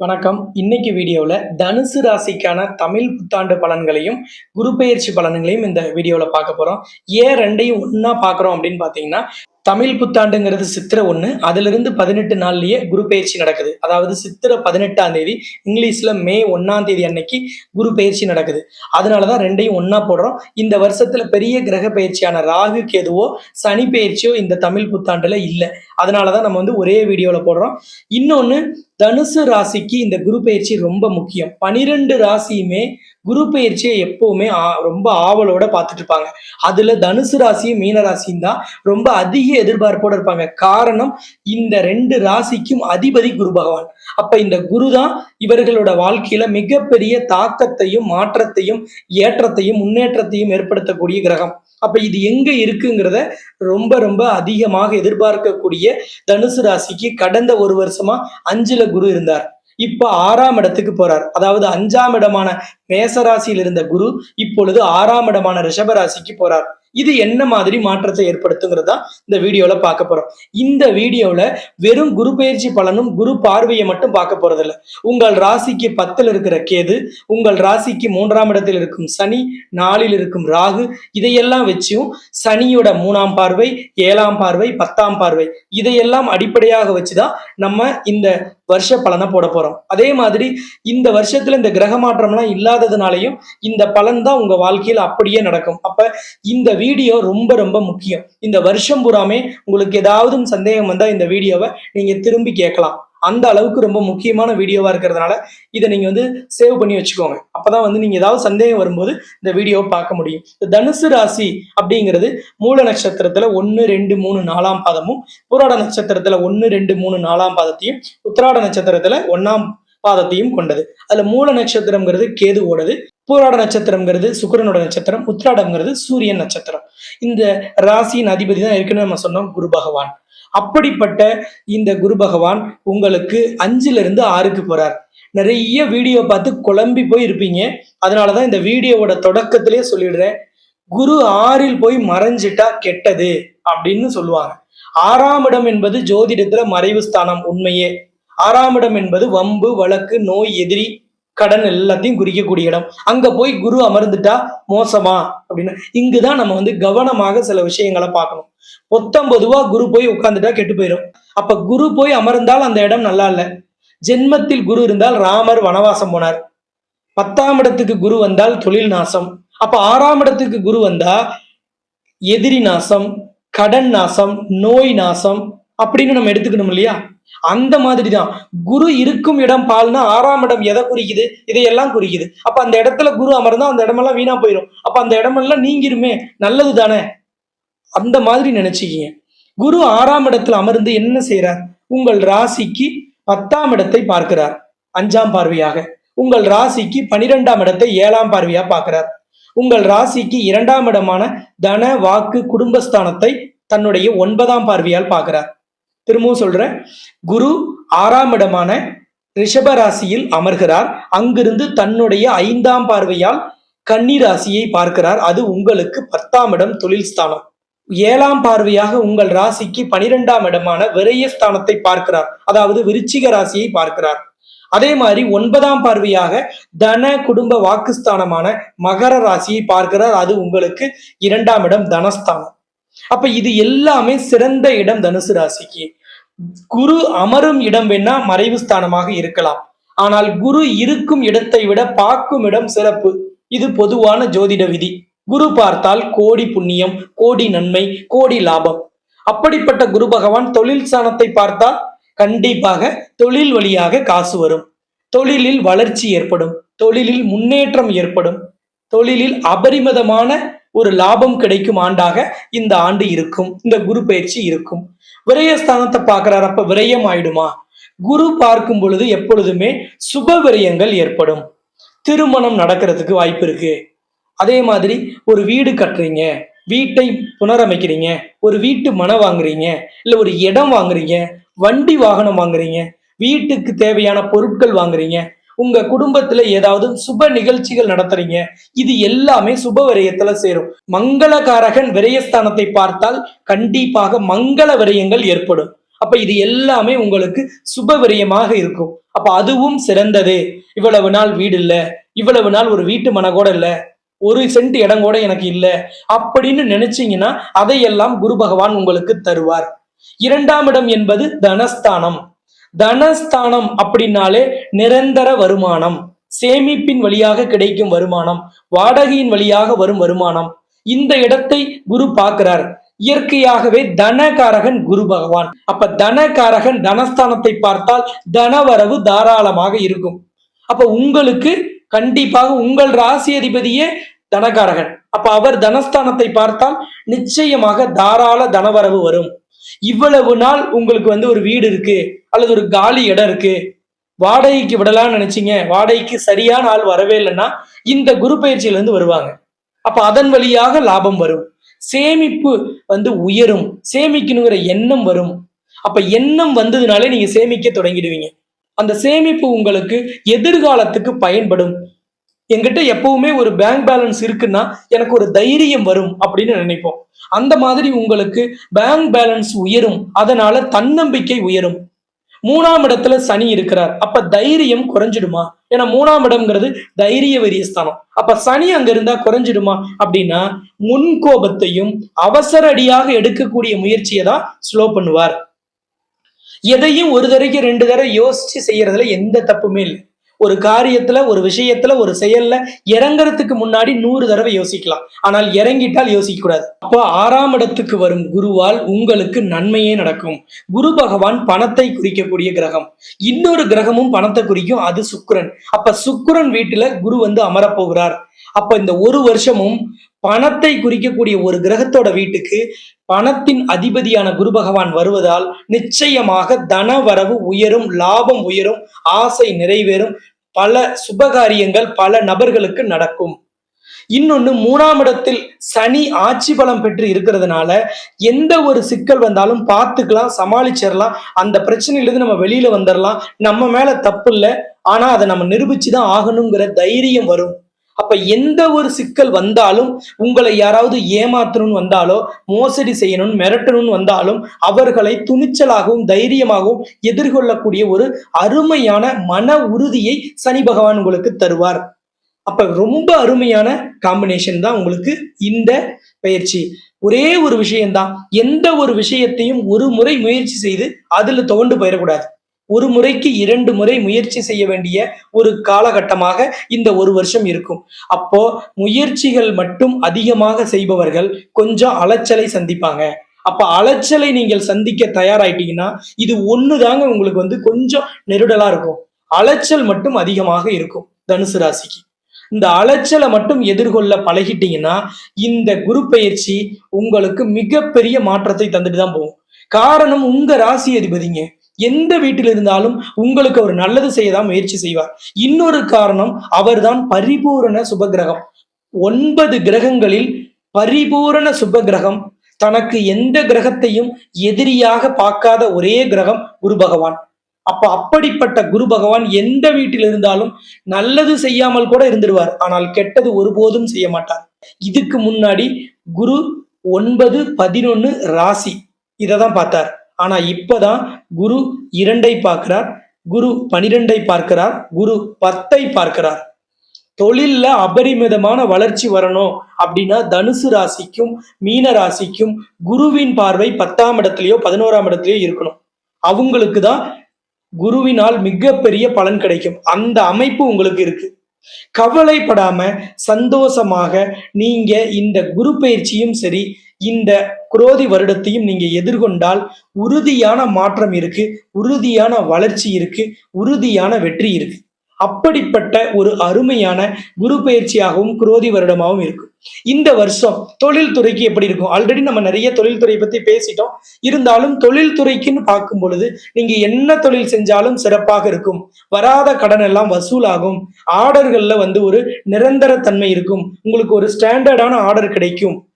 வணக்கம். இன்னைக்கு வீடியோவில் தனுசு ராசிக்கான தமிழ் புத்தாண்டு பலன்களையும் குரு பயிற்சி பலன்களையும் இந்த வீடியோவில் பார்க்க போகிறோம் ஏன் ரெண்டையும் ஒன்றா பார்க்குறோம் அப்படின்னு பார்த்தீங்கன்னா தமிழ் புத்தாண்டுங்கிறது சித்திரை ஒன்று அதிலிருந்து பதினெட்டு நாள்லயே குரு பயிற்சி நடக்குது. அதாவது சித்திரை பதினெட்டாம் தேதி இங்கிலீஷில் மே ஒன்னாம் தேதி அன்னைக்கு குரு பயிற்சி நடக்குது. அதனால தான் ரெண்டையும் ஒன்றா போடுறோம். இந்த வருஷத்துல பெரிய கிரக பயிற்சியான ராகு கேதுவோ சனி பயிற்சியோ இந்த தமிழ் புத்தாண்டுல இல்லை. அதனால தான் நம்ம வந்து ஒரே வீடியோவில் போடுறோம். இன்னொன்று தனுசு ராசிக்கு இந்த குரு பயிற்சி ரொம்ப முக்கியம். பனிரெண்டு ராசியுமே குரு பயிற்சியை எப்பவுமே ஆ- ரொம்ப ஆவலோட பார்த்துட்டு இருப்பாங்க. அதுல தனுசு ராசியும் மீன ராசியும் தான் ரொம்ப அதிக எதிர்பார்ப்போட இருப்பாங்க. காரணம் இந்த ரெண்டு ராசிக்கும் அதிபதி குரு பகவான். அப்ப இந்த குரு தான் இவர்களோட வாழ்க்கையில மிகப்பெரிய தாக்கத்தையும் மாற்றத்தையும் ஏற்றத்தையும் முன்னேற்றத்தையும் ஏற்படுத்தக்கூடிய கிரகம். அப்ப இது எங்க இருக்குங்கிறத ரொம்ப ரொம்ப அதிகமாக எதிர்பார்க்கக்கூடிய தனுசு ராசிக்கு கடந்த ஒரு வருஷமா அஞ்சுல குரு இருந்தார். இப்ப ஆறாம் இடத்துக்கு போறார். அதாவது அஞ்சாம் இடமான மேசராசியில் இருந்த குரு இப்பொழுது ஆறாம் இடமான ரிஷபராசிக்கு போறார். இது என்ன மாதிரி மாற்றத்தை ஏற்படுத்துங்கிறது தான் இந்த வீடியோல பார்க்க போறோம். இந்த வீடியோல வெறும் குரு பயிற்சி பலனும் குரு பார்வையை மட்டும் பார்க்க போறதில்ல. உங்கள் ராசிக்கு பத்தில் இருக்கிற கேது உங்கள் ராசிக்கு மூன்றாம் இடத்தில் இருக்கும் சனி நாளில் இருக்கும் ராகு இதையெல்லாம் வச்சும் சனியோட மூணாம் பார்வை ஏழாம் பார்வை பத்தாம் பார்வை இதையெல்லாம் அடிப்படையாக வச்சுதான் நம்ம இந்த வருஷ பலனை போட போறோம். அதே மாதிரி இந்த வருஷத்துல இந்த கிரக மாற்றம்லாம் இல்லாததுனாலையும் இந்த பலன் தான் உங்க வாழ்க்கையில் அப்படியே நடக்கும். அப்ப இந்த வீடியோ ரொம்ப ரொம்ப முக்கியம். இந்த வருஷம் பூராமே உங்களுக்கு ஏதாவது சந்தேகம் வந்தால் இந்த வீடியோவை நீங்கள் திரும்பி கேட்கலாம். அந்த அளவுக்கு ரொம்ப முக்கியமான வீடியோவாக இருக்கிறதுனால இதை நீங்கள் வந்து சேவ் பண்ணி வச்சுக்கோங்க. அப்பதான் வந்து நீங்கள் ஏதாவது சந்தேகம் வரும்போது இந்த வீடியோவை பார்க்க முடியும். இந்த தனுசு ராசி அப்படிங்கிறது மூல நட்சத்திரத்தில் ஒன்று ரெண்டு மூணு நாலாம் பாதமும் புராட நட்சத்திரத்தில் ஒன்று ரெண்டு மூணு நாலாம் பாதத்தையும் உத்திராட நட்சத்திரத்தில் ஒன்றாம் பாதத்தையும் கொண்டது. அதுல மூல நட்சத்திரம்ங்கிறது கேதுவோடது பூராட நட்சத்திரம்ங்கிறது சுக்கரனோட நட்சத்திரம் உத்திராடம்ங்கிறது சூரியன் நட்சத்திரம். இந்த ராசியின் அதிபதி தான் ஏற்கனவே நம்ம சொன்னோம் குரு பகவான். அப்படிப்பட்ட இந்த குரு பகவான் உங்களுக்கு அஞ்சுல இருந்து ஆறுக்கு போறார். நிறைய வீடியோ பார்த்து குழம்பி போய் இருப்பீங்க. அதனாலதான் இந்த வீடியோவோட தொடக்கத்திலே சொல்லிடுறேன். குரு ஆறில் போய் மறைஞ்சிட்டா கெட்டது அப்படின்னு சொல்லுவாங்க. ஆறாம் இடம் என்பது ஜோதிடத்துல மறைவு ஸ்தானம் உண்மையே. ஆறாம் இடம் என்பது வம்பு வழக்கு நோய் எதிரி கடன் எல்லாத்தையும் குறிக்கக்கூடிய இடம். அங்க போய் குரு அமர்ந்துட்டா மோசமா அப்படின்னு. இங்குதான் நம்ம வந்து கவனமாக சில விஷயங்களை பார்க்கணும். பொத்தம் பொதுவா குரு போய் உட்கார்ந்துட்டா கெட்டு போயிடும் அப்ப குரு போய் அமர்ந்தால் அந்த இடம் நல்லா இல்ல. ஜென்மத்தில் குரு இருந்தால் ராமர் வனவாசம் போனார். பத்தாம் இடத்துக்கு குரு வந்தால் தொழில் நாசம். அப்ப ஆறாம் இடத்துக்கு குரு வந்தா எதிரி நாசம் கடன் நாசம் நோய் நாசம் அப்படின்னு நம்ம எடுத்துக்கணும் இல்லையா? அந்த மாதிரி தான் குரு இருக்கும் இடம் பால்னா ஆறாம் இடம் எதை குறிக்குது? இதையெல்லாம் குறிக்குது. அப்ப அந்த இடத்துல குரு அமர்ந்தா அந்த இடமெல்லாம் வீணா போயிடும் அப்ப அந்த இடமெல்லாம் நீங்கிருமே. நல்லது தானே? அந்த மாதிரி நினைச்சுக்கிங்க. குரு ஆறாம் இடத்துல அமர்ந்து என்ன செய்யறார் உங்கள் ராசிக்கு பத்தாம் இடத்தை பார்க்கிறார். அஞ்சாம் பார்வையாக. உங்கள் ராசிக்கு பனிரெண்டாம் இடத்தை ஏழாம் பார்வையா பார்க்கிறார். உங்கள் ராசிக்கு இரண்டாம் இடமான தன வாக்கு குடும்பஸ்தானத்தை தன்னுடைய ஒன்பதாம் பார்வையால் பார்க்கிறார். திரும்பவும் சொல்றேன். குரு ஆறாம் இடமான ரிஷப ராசியில் அமர்கிறார். அங்கிருந்து தன்னுடைய ஐந்தாம் பார்வையால் கன்னி ராசியை பார்க்கிறார். அது உங்களுக்கு பத்தாம் இடம் தொழில் ஸ்தானம். ஏழாம் பார்வையாக உங்கள் ராசிக்கு பனிரெண்டாம் இடமான விரயஸ்தானத்தை பார்க்கிறார். அதாவது விருச்சிக ராசியை பார்க்கிறார். அதே மாதிரி ஒன்பதாம் பார்வையாக தன குடும்ப வாக்குஸ்தானமான மகர ராசியை பார்க்கிறார். அது உங்களுக்கு இரண்டாம் இடம் தனஸ்தானம். அப்ப இது எல்லாமே சிறந்த இடம் தனுசு ராசிக்கு. குரு அமரும் இடம் வேணா மறைவு ஸ்தானமாக இருக்கலாம். ஆனால் குரு இருக்கும் இடத்தை விட பார்க்கும் இடம் சிறப்பு. இது பொதுவான ஜோதிட விதி. குரு பார்த்தால் கோடி புண்ணியம் கோடி நன்மை கோடி லாபம். அப்படிப்பட்ட குரு பகவான் தொழில் ஸ்தானத்தை பார்த்தால் கண்டிப்பாக தொழில் வழியாக காசு வரும். தொழிலில் வளர்ச்சி ஏற்படும். தொழிலில் முன்னேற்றம் ஏற்படும். தொழிலில் அபரிமிதமான ஒரு லாபம் கிடைக்கும் ஆண்டாக இந்த ஆண்டு இருக்கும் இந்த குரு பயிற்சி இருக்கும். விரயஸ்தானத்தை பார்க்கிறார் அப்ப விரயம் ஆயிடுமா? குரு பார்க்கும் பொழுது எப்பொழுதுமே சுப விரயங்கள் ஏற்படும். திருமணம் நடக்கிறதுக்கு வாய்ப்பு இருக்கு. அதே மாதிரி ஒரு வீடு கட்டுறீங்க வீட்டை புனரமைக்கிறீங்க ஒரு வீட்டு மனை வாங்குறீங்க இல்ல ஒரு இடம் வாங்குறீங்க வண்டி வாகனம் வாங்குறீங்க வீட்டுக்கு தேவையான பொருட்கள் வாங்குறீங்க உங்க குடும்பத்துல ஏதாவது சுப நிகழ்ச்சிகள் நடத்துறீங்க இது எல்லாமே சுப விரயத்துல சேரும். மங்களகாரகன் விரயஸ்தானத்தை பார்த்தால் கண்டிப்பாக மங்கள விரயங்கள் ஏற்படும். அப்ப இது எல்லாமே உங்களுக்கு சுப விரயமாக இருக்கும். அப்ப அதுவும் சிறந்தது. இவ்வளவு நாள் வீடு இல்ல இவ்வளவு நாள் ஒரு வீட்டு மன கூட இல்ல ஒரு சென்ட் இடம் கூட எனக்கு இல்ல அப்படின்னு நினைச்சீங்கன்னா அதையெல்லாம் குரு பகவான் உங்களுக்கு தருவார். இரண்டாம் இடம் என்பது தனஸ்தானம். தனஸ்தானம் அப்படின்னாலே நிரந்தர வருமானம். சேமிப்பின் வழியாக கிடைக்கும் வருமானம் வாடகையின் வழியாக வரும் வருமானம். இந்த இடத்தை குரு பார்க்கிறார். இயற்கையாகவே தனகாரகன் குரு பகவான். அப்ப தனகாரகன் தனஸ்தானத்தை பார்த்தால் தனவரவு தாராளமாக இருக்கும். அப்ப உங்களுக்கு கண்டிப்பாக உங்கள் ராசி அதிபதியே தனகாரகன். அப்ப அவர் தனஸ்தானத்தை பார்த்தால் நிச்சயமாக தாராள தனவரவு வரும். இவ்வளவு நாள் உங்களுக்கு வந்து ஒரு வீடு இருக்கு. அல்லது ஒரு காலி இடம் இருக்கு. வாடகைக்கு விடலாம்னு நினைச்சீங்க. வாடகைக்கு சரியான ஆள் வரவே இல்லைன்னா இந்த குரு பயிற்சியிலேருந்து வருவாங்க. அப்ப அதன் வழியாக லாபம் வரும். சேமிப்பு வந்து உயரும். சேமிக்கணுங்கிற எண்ணம் வரும். அப்ப எண்ணம் வந்ததுனாலே நீங்க சேமிக்க தொடங்கிடுவீங்க. அந்த சேமிப்பு உங்களுக்கு எதிர்காலத்துக்கு பயன்படும். எங்கிட்ட எப்பவுமே ஒரு பேங்க் பேலன்ஸ் இருக்குன்னா எனக்கு ஒரு தைரியம் வரும் அப்படின்னு நினைப்போம். அந்த மாதிரி உங்களுக்கு பேங்க் பேலன்ஸ் உயரும். அதனால தன்னம்பிக்கை உயரும். மூணாம் இடத்துல சனி இருக்கிறார். அப்ப தைரியம் குறைஞ்சிடுமா? ஏன்னா மூணாம் இடம்ங்கிறது தைரிய வெறியஸ்தானம். அப்ப சனி அங்க இருந்தா குறைஞ்சிடுமா? அப்படின்னா முன்கோபத்தையும் அவசர அடியாக எடுக்கக்கூடிய முயற்சியை தான் ஸ்லோ பண்ணுவார். எதையும் ஒரு தடவைக்கு ரெண்டு தடவை யோசிச்சு செய்யறதுல எந்த தப்புமே இல்லை. ஒரு காரியத்துல ஒரு விஷயத்துல ஒரு செயல்ல இறங்குறதுக்கு முன்னாடி நூறு தடவை யோசிக்கலாம். ஆனால் இறங்கிட்டால் யோசிக்க கூடாது அப்போ ஆறாம் இடத்துக்கு வரும் குருவால் உங்களுக்கு நன்மையே நடக்கும். குரு பகவான் பணத்தை குறிக்கக்கூடிய கிரகம். இன்னொரு கிரகமும் பணத்தை குறிக்கும் அது சுக்கரன். அப்ப சுக்கரன் வீட்டுல குரு வந்து அமரப்போகிறார் அப்ப இந்த ஒரு வருஷமும் பணத்தை குறிக்கக்கூடிய ஒரு கிரகத்தோட வீட்டுக்கு பணத்தின் அதிபதியான குரு பகவான் வருவதால் நிச்சயமாக தன வரவு உயரும் லாபம் உயரும் ஆசை நிறைவேறும். பல சுபகாரியங்கள் பல நபர்களுக்கு நடக்கும். இன்னொன்னு மூணாம் இடத்தில் சனி ஆட்சி பலம் பெற்று இருக்கிறதுனால எந்த ஒரு சிக்கல் வந்தாலும் பார்த்துக்கலாம் சமாளிச்சிடலாம் அந்த பிரச்சனையிலிருந்து நம்ம வெளியில வந்துடலாம் நம்ம மேல தப்பு இல்லை. ஆனா அதை நம்ம நிரூபிச்சுதான் ஆகணுங்கிற தைரியம் வரும். அப்ப எந்த ஒரு சிக்கல் வந்தாலும் உங்களை யாராவது ஏமாத்தணும்னு வந்தாலோ மோசடி செய்யணும்னு மிரட்டணும்னு வந்தாலும் அவர்களை துணிச்சலாகவும் தைரியமாகவும் எதிர்கொள்ளக்கூடிய ஒரு அருமையான மன உறுதியை சனி பகவான் உங்களுக்கு தருவார். அப்ப ரொம்ப அருமையான காம்பினேஷன் தான் உங்களுக்கு இந்த பயிற்சி. ஒரே ஒரு விஷயம்தான். எந்த ஒரு விஷயத்தையும் ஒரு முறை முயற்சி செய்து அதுல துவண்டு போயிடக்கூடாது. ஒரு முறைக்கு இரண்டு முறை முயற்சி செய்ய வேண்டிய ஒரு காலகட்டமாக இந்த ஒரு வருஷம் இருக்கும். அப்போ முயற்சிகள் மட்டும் அதிகமாக செய்பவர்கள் கொஞ்சம் அலைச்சலை சந்திப்பாங்க. அப்ப அலைச்சலை நீங்கள் சந்திக்க தயாராயிட்டீங்கன்னா இது ஒண்ணுதாங்க உங்களுக்கு வந்து கொஞ்சம் நெருடலா இருக்கும். அலைச்சல் மட்டும் அதிகமாக இருக்கும் தனுசு ராசிக்கு. இந்த அலைச்சலை மட்டும் எதிர்கொள்ள பழகிட்டீங்கன்னா இந்த குரு பயிற்சி உங்களுக்கு மிகப்பெரிய மாற்றத்தை தந்துட்டு தான் போகும். காரணம் உங்க ராசி அதிபதிங்க. எந்த வீட்டில் இருந்தாலும் உங்களுக்கு அவர் நல்லது செய்ய தான் முயற்சி செய்வார். இன்னொரு காரணம் அவர்தான் பரிபூரண சுபகிரகம். ஒன்பது கிரகங்களில் பரிபூரண சுபகிரகம். தனக்கு எந்த கிரகத்தையும் எதிரியாக பார்க்காத ஒரே கிரகம் குரு பகவான். அப்ப அப்படிப்பட்ட குரு பகவான் எந்த வீட்டில் இருந்தாலும் நல்லது செய்யாமல் கூட இருந்துடுவார். ஆனால் கெட்டது ஒருபோதும் செய்ய மாட்டார். இதுக்கு முன்னாடி குரு ஒன்பது பதினொன்னு ராசி. இதை தான் பார்த்தார். ஆனா இப்பதான் குரு இரண்டை பார்க்கிறார் குரு பனிரெண்டை பார்க்கிறார் குரு பத்தை பார்க்கிறார். தொழில்ல அபரிமிதமான வளர்ச்சி வரணும் அப்படின்னா தனுசு ராசிக்கும் மீன ராசிக்கும் குருவின் பார்வை பத்தாம் இடத்துலயோ பதினோராம் இடத்துலயோ இருக்கணும். அவங்களுக்கு தான் குருவினால் மிகப்பெரிய பலன் கிடைக்கும். அந்த அமைப்பு உங்களுக்கு இருக்கு. கவலைப்படாம சந்தோஷமாக நீங்க இந்த குரு பயிற்சியும் சரி இந்த குரோதி வருடத்தையும் நீங்க எதிர்கொண்டால் உறுதியான மாற்றம் இருக்கு உறுதியான வளர்ச்சி இருக்கு உறுதியான வெற்றி இருக்கு. அப்படிப்பட்ட ஒரு அருமையான குரு பயிற்சியாகவும் குரோதி வருடமாகவும் இருக்கும் இந்த வருஷம் தொழில்துறைக்கு எப்படி இருக்கும்? ஆல்ரெடி நம்ம நிறைய தொழில்துறை பத்தி பேசிட்டோம். இருந்தாலும் தொழில்துறைக்குன்னு பார்க்கும் பொழுது நீங்க என்ன தொழில் செஞ்சாலும் சிறப்பாக இருக்கும். வராத கடன் எல்லாம் வசூலாகும். ஆர்டர்கள்ல வந்து ஒரு நிரந்தர தன்மை இருக்கும். உங்களுக்கு ஒரு ஸ்டாண்டர்டான ஆர்டர் கிடைக்கும்.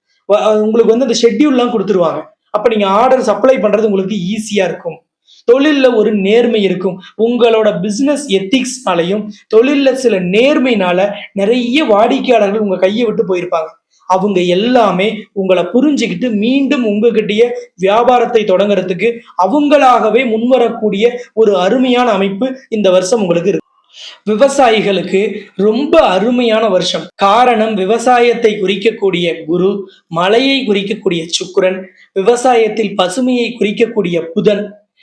உங்களுக்கு வந்து அந்த ஷெட்யூல்லாம் கொடுத்துருவாங்க. அப்ப நீங்க ஆர்டர் சப்ளை பண்றது உங்களுக்கு ஈஸியா இருக்கும். தொழில்ல ஒரு நேர்மை இருக்கும். உங்களோட பிசினஸ் எத்திக்ஸ்னாலையும் தொழில்ல சில நேர்மைனால நிறைய வாடிக்கையாளர்கள் உங்க கையை விட்டு போயிருப்பாங்க. அவங்க எல்லாமே உங்களை புரிஞ்சுக்கிட்டு மீண்டும் உங்ககிட்டயே வியாபாரத்தை தொடங்குறதுக்கு அவங்களாகவே முன்வரக்கூடிய ஒரு அருமையான அமைப்பு இந்த வருஷம் உங்களுக்கு இருக்கு. விவசாயிகளுக்கு ரொம்ப அருமையான வருஷம். காரணம் விவசாயத்தை குறிக்கக்கூடிய குரு மலையை குறிக்கக்கூடிய சுக்கரன் விவசாயத்தில் பசுமையை குறிக்கக்கூடிய புதன்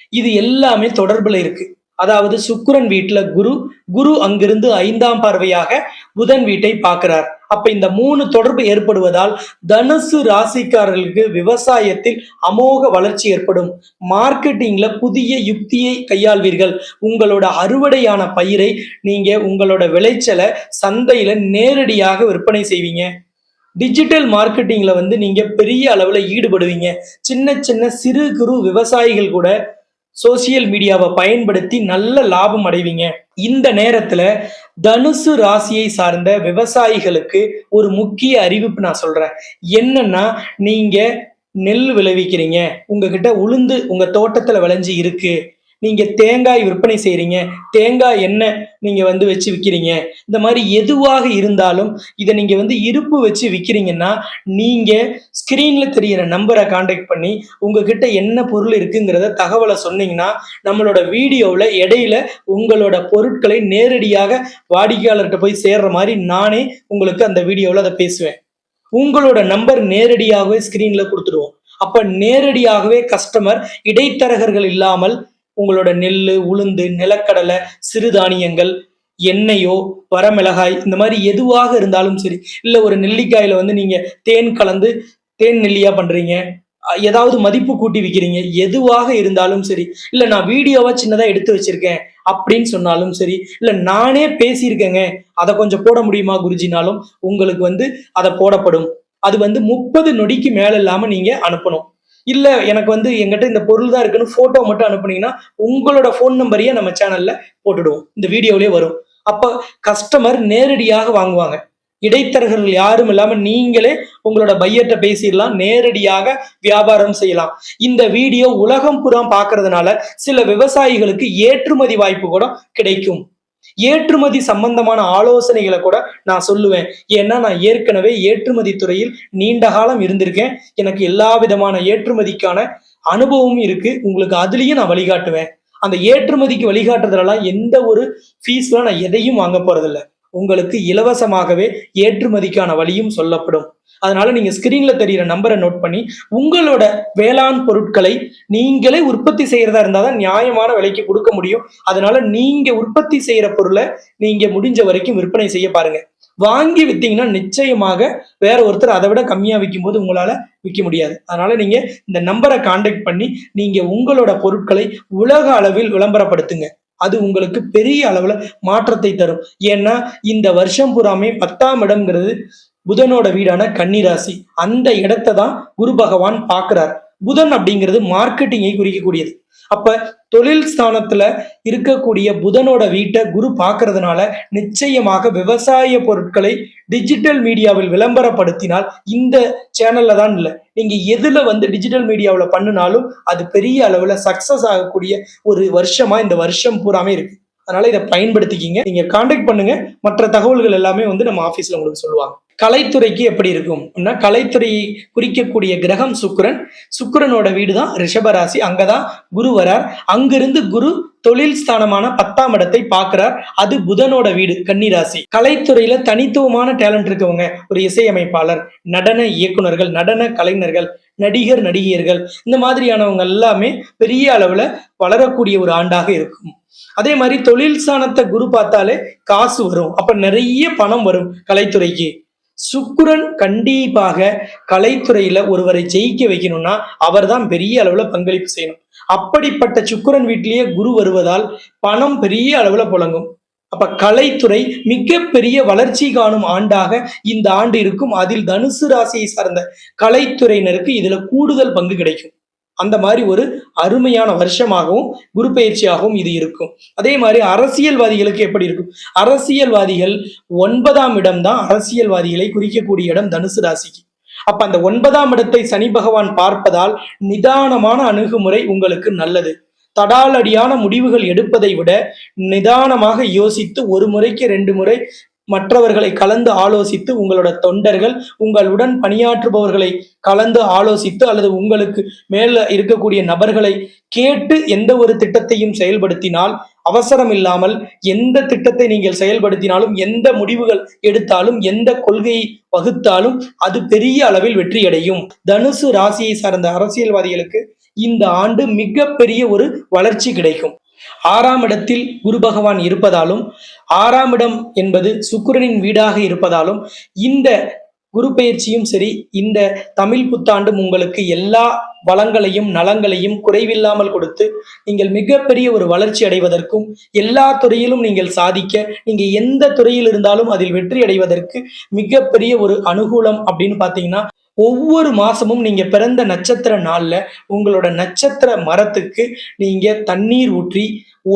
இது எல்லாமே தொடர்புல இருக்கு. அதாவது சுக்கரன் வீட்டுல குரு குரு அங்கிருந்து ஐந்தாம் பார்வையாக புதன் வீட்டை பார்க்கிறார். அப்ப இந்த மூணு தொடர்பு ஏற்படுவதால் தனுசு ராசிக்காரர்களுக்கு விவசாயத்தில் அமோக வளர்ச்சி ஏற்படும். மார்க்கெட்டிங்ல புதிய யுக்தியை கையாள்வீர்கள். உங்களோட அறுவடையான பயிரை நீங்க உங்களோட விளைச்சலை சந்தையில நேரடியாக விற்பனை செய்வீங்க. டிஜிட்டல் மார்க்கெட்டிங்ல வந்து நீங்க பெரிய அளவுல ஈடுபடுவீங்க. சின்ன சின்ன சிறு குறு விவசாயிகள் கூட சோசியல் மீடியாவை பயன்படுத்தி நல்ல லாபம் அடைவீங்க. இந்த நேரத்துல தனுசு ராசியை சார்ந்த விவசாயிகளுக்கு ஒரு முக்கிய அறிவிப்பு நான் சொல்றேன். என்னன்னா நீங்க நெல் விளைவிக்கிறீங்க. உங்ககிட்ட உளுந்து உங்க தோட்டத்துல விளைஞ்சு இருக்கு. நீங்க தேங்காய் விற்பனை செய்றீங்க தேங்காய் எண்ணெய் நீங்க வந்து வச்சு விற்கிறீங்க இந்த மாதிரி எதுவாக இருந்தாலும் இதை நீங்க வந்து இருப்பு வச்சு விற்கிறீங்கன்னா நீங்க ஸ்கிரீன்ல தெரியிற நம்பரை காண்டாக்ட் பண்ணி உங்ககிட்ட என்ன பொருள் இருக்குங்கிறத தகவலை சொன்னீங்கன்னா நம்மளோட வீடியோவில் இடையில உங்களோட பொருட்களை நேரடியாக வாடிக்கையாளர்கிட்ட போய் சேர்ற மாதிரி நானே உங்களுக்கு அந்த வீடியோவில் அதை பேசுவேன். உங்களோட நம்பர் நேரடியாகவே ஸ்கிரீன்ல கொடுத்துடுவோம். அப்ப நேரடியாகவே கஸ்டமர் இடைத்தரகர்கள் இல்லாமல் உங்களோட நெல் உளுந்து நிலக்கடலை சிறுதானியங்கள் எண்ணெயோ வரமிளகாய் இந்த மாதிரி எதுவாக இருந்தாலும் சரி இல்லை ஒரு நெல்லிக்காயில் வந்து நீங்கள் தேன் கலந்து தேன் நெல்லியாக பண்ணுறீங்க ஏதாவது மதிப்பு கூட்டி விற்கிறீங்க எதுவாக இருந்தாலும் சரி இல்லை நான் வீடியோவாக சின்னதாக எடுத்து வச்சிருக்கேன் அப்படின்னு சொன்னாலும் சரி இல்லை நானே பேசியிருக்கேங்க அதை கொஞ்சம் போட முடியுமா குருஜினாலும் உங்களுக்கு வந்து அதை போடப்படும். அது வந்து முப்பது நொடிக்கு மேலே இல்லாமல் நீங்கள் அனுப்பணும். இல்ல எனக்கு வந்து எங்கிட்ட இந்த பொருள் தான் இருக்குன்னு போட்டோ மட்டும் அனுப்புனீங்கன்னா உங்களோட ஃபோன் நம்பரையே நம்ம சேனல்ல போட்டுடுவோம். இந்த வீடியோலயே வரும். அப்ப கஸ்டமர் நேரடியாக வாங்குவாங்க. இடைத்தரகர்கள் யாரும் இல்லாம நீங்களே உங்களோட பையர்கிட்ட பேசிடலாம். நேரடியாக வியாபாரம் செய்யலாம். இந்த வீடியோ உலகம் புறம் பார்க்கறதுனால சில விவசாயிகளுக்கு ஏற்றுமதி வாய்ப்பு கூட கிடைக்கும். ஏற்றுமதி சம்பந்தமான ஆலோசனைகளை கூட நான் சொல்லுவேன். ஏன்னா நான் ஏற்கனவே ஏற்றுமதி துறையில் நீண்ட காலம் இருந்திருக்கேன். எனக்கு எல்லா விதமான ஏற்றுமதிக்கான அனுபவமும் இருக்கு. உங்களுக்கு அதுலேயும் நான் வழிகாட்டுவேன். அந்த ஏற்றுமதிக்கு வழிகாட்டுறதுலலாம் எந்த ஒரு ஃபீஸ்லாம் நான் எதையும் வாங்க போறதில்லை. உங்களுக்கு இலவசமாகவே ஏற்றுமதிக்கான வழியும் சொல்லப்படும். அதனால நீங்க ஸ்கிரீன்ல தெரியிற நம்பரை நோட் பண்ணி உங்களோட வேளாண் பொருட்களை நீங்களே உற்பத்தி செய்யறதா இருந்தாதான் நியாயமான விலைக்கு கொடுக்க முடியும். அதனால நீங்க உற்பத்தி செய்யற பொருளை நீங்க முடிஞ்ச வரைக்கும் விற்பனை செய்ய பாருங்க. வாங்கி வித்தீங்கன்னா நிச்சயமாக வேற ஒருத்தர் அதை விட கம்மியா விற்கும் போது உங்களால விற்க முடியாது. அதனால நீங்க இந்த நம்பரை கான்டாக்ட் பண்ணி நீங்க உங்களோட பொருட்களை உலக அளவில் விளம்பரப்படுத்துங்க. அது உங்களுக்கு பெரிய அளவுல மாற்றத்தை தரும். ஏன்னா இந்த வருஷம் பூராமே பத்தாம் இடம்ங்கிறது புதனோட வீடான கன்னிராசி. அந்த இடத்தை தான் குரு பகவான் பார்க்கிறார். புதன் அப்படிங்கிறது மார்க்கெட்டிங்கை குறிக்கக்கூடியது. அப்ப தொழில் ஸ்தானத்துல இருக்கக்கூடிய புதனோட வீட்டை குரு பார்க்கறதுனால நிச்சயமாக விவசாய பொருட்களை டிஜிட்டல் மீடியாவில் விளம்பரப்படுத்தினால் இந்த சேனல்ல தான் இல்லை. நீங்க எதுல வந்து டிஜிட்டல் மீடியாவில் பண்ணினாலும் அது பெரிய அளவுல சக்சஸ் ஆகக்கூடிய ஒரு வருஷமா இந்த வருஷம் பூராமே இருக்கு. அதனால இதை பயன்படுத்திக்கிங்க. நீங்க கான்டாக்ட் பண்ணுங்க. மற்ற தகவல்கள் எல்லாமே வந்து நம்ம ஆஃபீஸ்ல உங்களுக்கு சொல்லுவாங்க. கலைத்துறைக்கு எப்படி இருக்கும்? கலைத்துறை குறிக்கக்கூடிய கிரகம் சுக்கரன். சுக்கரனோட வீடு தான் ரிஷபராசி. அங்கதான் குரு வரார். அங்கிருந்து குரு தொழில் ஸ்தானமான பத்தாம் இடத்தை பார்க்கிறார். அது புதனோட வீடு கன்னிராசி. கலைத்துறையில தனித்துவமான டேலண்ட் இருக்கவங்க ஒரு இசையமைப்பாளர் நடன இயக்குனர்கள் நடன கலைஞர்கள் நடிகர் நடிகையர்கள் இந்த மாதிரியானவங்க எல்லாமே பெரிய அளவுல வளரக்கூடிய ஒரு ஆண்டாக இருக்கும். அதே மாதிரி தொழில் ஸ்தானத்தை குரு பார்த்தாலே காசு வரும். அப்ப நிறைய பணம் வரும் கலைத்துறைக்கு. சுக்குரன் கண்டிப்பாக கலைத்துறையில ஒருவரை ஜெயிக்க வைக்கணும்னா அவர்தான் பெரிய அளவுல பங்களிப்பு செய்யணும். அப்படிப்பட்ட சுக்குரன் வீட்டிலேயே குரு வருவதால் பணம் பெரிய அளவுல புழங்கும். அப்ப கலைத்துறை மிகப்பெரிய வளர்ச்சி காணும் ஆண்டாக இந்த ஆண்டு இருக்கும். அதில் தனுசு ராசியை சார்ந்த கலைத்துறையினருக்கு இதுல கூடுதல் பங்கு கிடைக்கும். அந்த மாதிரி ஒரு அருமையான வருஷமாகவும் குரு பயிற்சியாகவும் இது இருக்கும். அதே மாதிரி அரசியல்வாதிகளுக்கு எப்படி இருக்கும்? அரசியல்வாதிகள் ஒன்பதாம் இடம் தான் அரசியல்வாதிகளை குறிக்கக்கூடிய இடம் தனுசு ராசிக்கு. அப்ப அந்த ஒன்பதாம் இடத்தை சனி பகவான் பார்ப்பதால் நிதானமான அணுகுமுறை உங்களுக்கு நல்லது. தடாலடியான முடிவுகள் எடுப்பதை விட நிதானமாக யோசித்து ஒரு முறைக்கு ரெண்டு முறை மற்றவர்களை கலந்து ஆலோசித்து உங்களோட தொண்டர்கள் உங்களுடன் பணியாற்றுபவர்களை கலந்து ஆலோசித்து அல்லது உங்களுக்கு மேல இருக்கக்கூடிய நபர்களை கேட்டு எந்த ஒரு திட்டத்தையும் செயல்படுத்தினால் அவசரம் இல்லாமல் எந்த திட்டத்தை நீங்கள் செயல்படுத்தினாலும் எந்த முடிவுகள் எடுத்தாலும் எந்த கொள்கையை வகுத்தாலும் அது பெரிய அளவில் வெற்றியடையும். தனுசு ராசியை சார்ந்த அரசியல்வாதிகளுக்கு இந்த ஆண்டு மிகப்பெரிய ஒரு வளர்ச்சி கிடைக்கும். ஆறாம் இடத்தில் குரு பகவான் இருப்பதாலும் ஆறாம் இடம் என்பது சுக்கிரனின் வீடாக இருப்பதாலும் இந்த குரு பயிற்சியும் சரி இந்த தமிழ் புத்தாண்டும் உங்களுக்கு எல்லா வளங்களையும் நலங்களையும் குறைவில்லாமல் கொடுத்து நீங்கள் மிகப்பெரிய ஒரு வளர்ச்சி அடைவதற்கும் எல்லா துறையிலும் நீங்கள் சாதிக்க நீங்க எந்த துறையில் இருந்தாலும் அதில் வெற்றி அடைவதற்கு மிகப்பெரிய ஒரு அனுகூலம் அப்படின்னு பார்த்தீங்கன்னா ஒவ்வொரு மாசமும் நீங்க பிறந்த நட்சத்திர நாள்ல உங்களோட நட்சத்திர மரத்துக்கு நீங்க தண்ணீர் ஊற்றி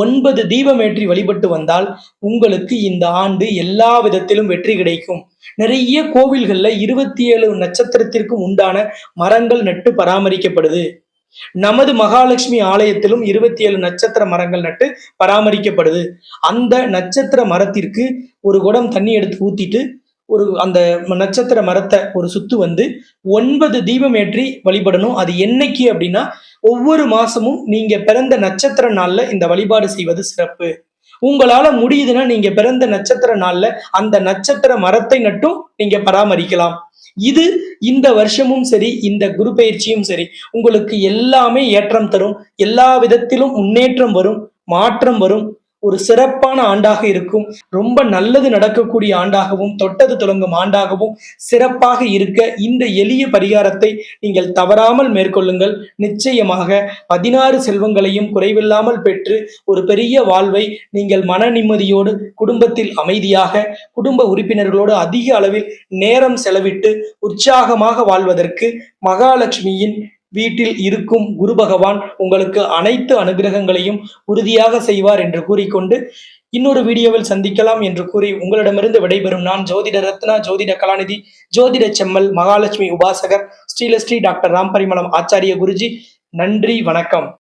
ஒன்பது தீபம் ஏற்றி வழிபட்டு வந்தால் உங்களுக்கு இந்த ஆண்டு எல்லா விதத்திலும் வெற்றி கிடைக்கும். நிறைய கோவில்கள்ல இருபத்தி ஏழு நட்சத்திரத்திற்கும் உண்டான மரங்கள் நட்டு பராமரிக்கப்படுது. நமது மகாலட்சுமி ஆலயத்திலும் இருபத்தி ஏழு நட்சத்திர மரங்கள் நட்டு பராமரிக்கப்படுது. அந்த நட்சத்திர மரத்திற்கு ஒரு குடம் தண்ணி எடுத்து ஊத்திட்டு ஒரு அந்த நட்சத்திர மரத்தை ஒரு சுத்து வந்து ஒன்பது தீபம் ஏற்றி வழிபடணும். அது என்னைக்கு அப்படின்னா ஒவ்வொரு மாசமும் நீங்க பிறந்த நட்சத்திர நாள்ல இந்த வழிபாடு செய்வது சிறப்பு. உங்களால முடியுதுன்னா நீங்க பிறந்த நட்சத்திர நாள்ல அந்த நட்சத்திர மரத்தை நட்டும் நீங்க பராமரிக்கலாம். இது இந்த வருஷமும் சரி இந்த குரு பயிற்சியும் சரி உங்களுக்கு எல்லாமே ஏற்றம் தரும். எல்லா விதத்திலும் முன்னேற்றம் வரும் மாற்றம் வரும். ஒரு சிறப்பான ஆண்டாக இருக்கும். ரொம்ப நல்லது நடக்கக்கூடிய ஆண்டாகவும் தொட்டது தொடங்கும் ஆண்டாகவும் சிறப்பாக இருக்க இந்த எளிய பரிகாரத்தை நீங்கள் தவறாமல் மேற்கொள்ளுங்கள். நிச்சயமாக பதினாறு செல்வங்களையும் குறைவில்லாமல் பெற்று ஒரு பெரிய வாழ்வை நீங்கள் மன நிம்மதியோடு குடும்பத்தில் அமைதியாக குடும்ப உறுப்பினர்களோடு அதிக அளவில் நேரம் செலவிட்டு உற்சாகமாக வாழ்வதற்கு மகாலட்சுமியின் வீட்டில் இருக்கும் குரு பகவான் உங்களுக்கு அனைத்து அனுகிரகங்களையும் உறுதியாக செய்வார் என்று கூறிக்கொண்டு இன்னொரு வீடியோவில் சந்திக்கலாம் என்று கூறி உங்களிடமிருந்து விடைபெறும் நான் ஜோதிட ரத்னா ஜோதிட கலாநிதி ஜோதிட செம்மல் மகாலட்சுமி உபாசகர் ஸ்ரீலஸ்ரீ டாக்டர் ராம்பரிமலம் ஆச்சாரிய குருஜி. நன்றி வணக்கம்.